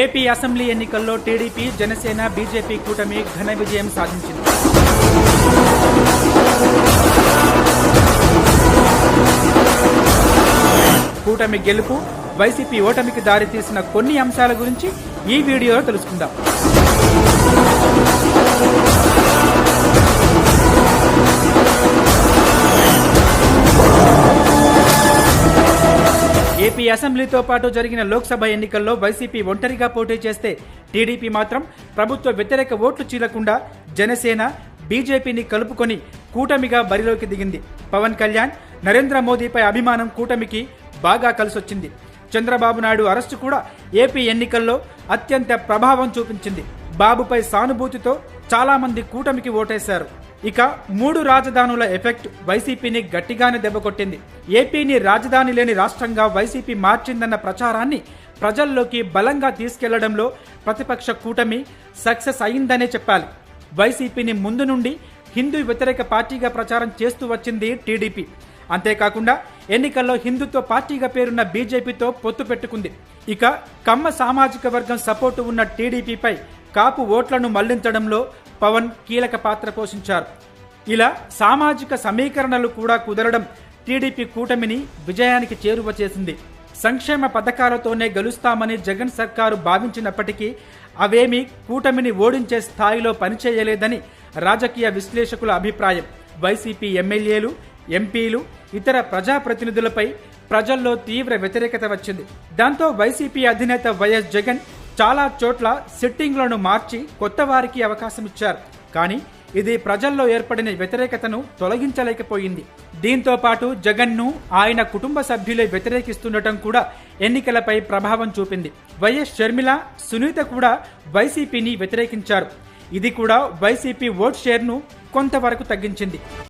AP assembly ఎన్నికల్లో TDP Janasena BJP కూటమి ఘన విజయం సాధించింది. కూటమి గెలుపు వైసీపీ ఓటమికి దారితీసిన కొన్ని అంశాల గురించి ఈ వీడియోలో తెలుసుకుందాం. ఏపీ అసెంబ్లీతో పాటు జరిగిన లోక్సభ ఎన్నికల్లో వైసీపీ ఒంటరిగా పోటీ చేస్తే టీడీపీ మాత్రం ప్రభుత్వ వ్యతిరేక ఓట్లు చీలకుండా జనసేన బీజేపీని కలుపుకొని కూటమిగా బరిలోకి దిగింది. పవన్ కళ్యాణ్ నరేంద్ర మోదీపై అభిమానం కూటమికి బాగా కలిసొచ్చింది. చంద్రబాబు నాయుడు అరెస్టు కూడా ఏపీ ఎన్నికల్లో అత్యంత ప్రభావం చూపించింది. బాబుపై సానుభూతితో చాలా మంది కూటమికి ఓటేశారు. ఇక మూడు రాజధానుల ఎఫెక్ట్ వైసీపీని గట్టిగానే దెబ్బకొట్టింది. ఏపీని రాజధాని లేని రాష్ట్రంగా వైసీపీ మార్చిందన్న ప్రచారాన్ని ప్రజల్లోకి బలంగా తీసుకెళ్ళడంలో ప్రతిపక్ష కూటమి సక్సెస్ అయిందనే చెప్పాలి. వైసీపీని ముందు నుండి హిందూ వ్యతిరేక పార్టీగా ప్రచారం చేస్తూ వచ్చింది టీడీపీ. అంతేకాకుండా ఎన్నికల్లో హిందుత్వ పార్టీగా పేరున్న బీజేపీతో పొత్తు పెట్టుకుంది. ఇక కమ్మ సామాజిక వర్గం సపోర్టు ఉన్న టీడీపీపై కాపు ఓట్లను మళ్ళించడంలో పవన్ కీలక పాత్ర పోషించారు. ఇలా సామాజిక సమీకరణలు కూడా కుదరడం టీడీపీ కూటమిని విజయానికి చేరువ చేసింది. సంక్షేమ పథకాలతోనే గెలుస్తామని జగన్ సర్కారు భావించినప్పటికీ అవేమీ కూటమిని ఓడించే స్థాయిలో పనిచేయలేదని రాజకీయ విశ్లేషకుల అభిప్రాయం. వైసీపీ ఎమ్మెల్యేలు ఎంపీలు ఇతర ప్రజాప్రతినిధులపై ప్రజల్లో తీవ్ర వ్యతిరేకత వచ్చింది. దాంతో వైసీపీ అధినేత వైఎస్ జగన్ చాలా చోట్ల సిట్టింగ్లను మార్చి కొత్త వారికి అవకాశం ఇచ్చారు. కానీ ఇది ప్రజల్లో ఏర్పడిన వ్యతిరేకతను తొలగించలేకపోయింది. దీంతో పాటు జగన్ను ఆయన కుటుంబ సభ్యులే వ్యతిరేకిస్తుండటం కూడా ఎన్నికలపై ప్రభావం చూపింది. వైఎస్ షర్మిల సునీత కూడా వైసీపీని వ్యతిరేకించారు. ఇది కూడా వైసీపీ ఓట్ షేర్ను కొంతవరకు తగ్గించింది.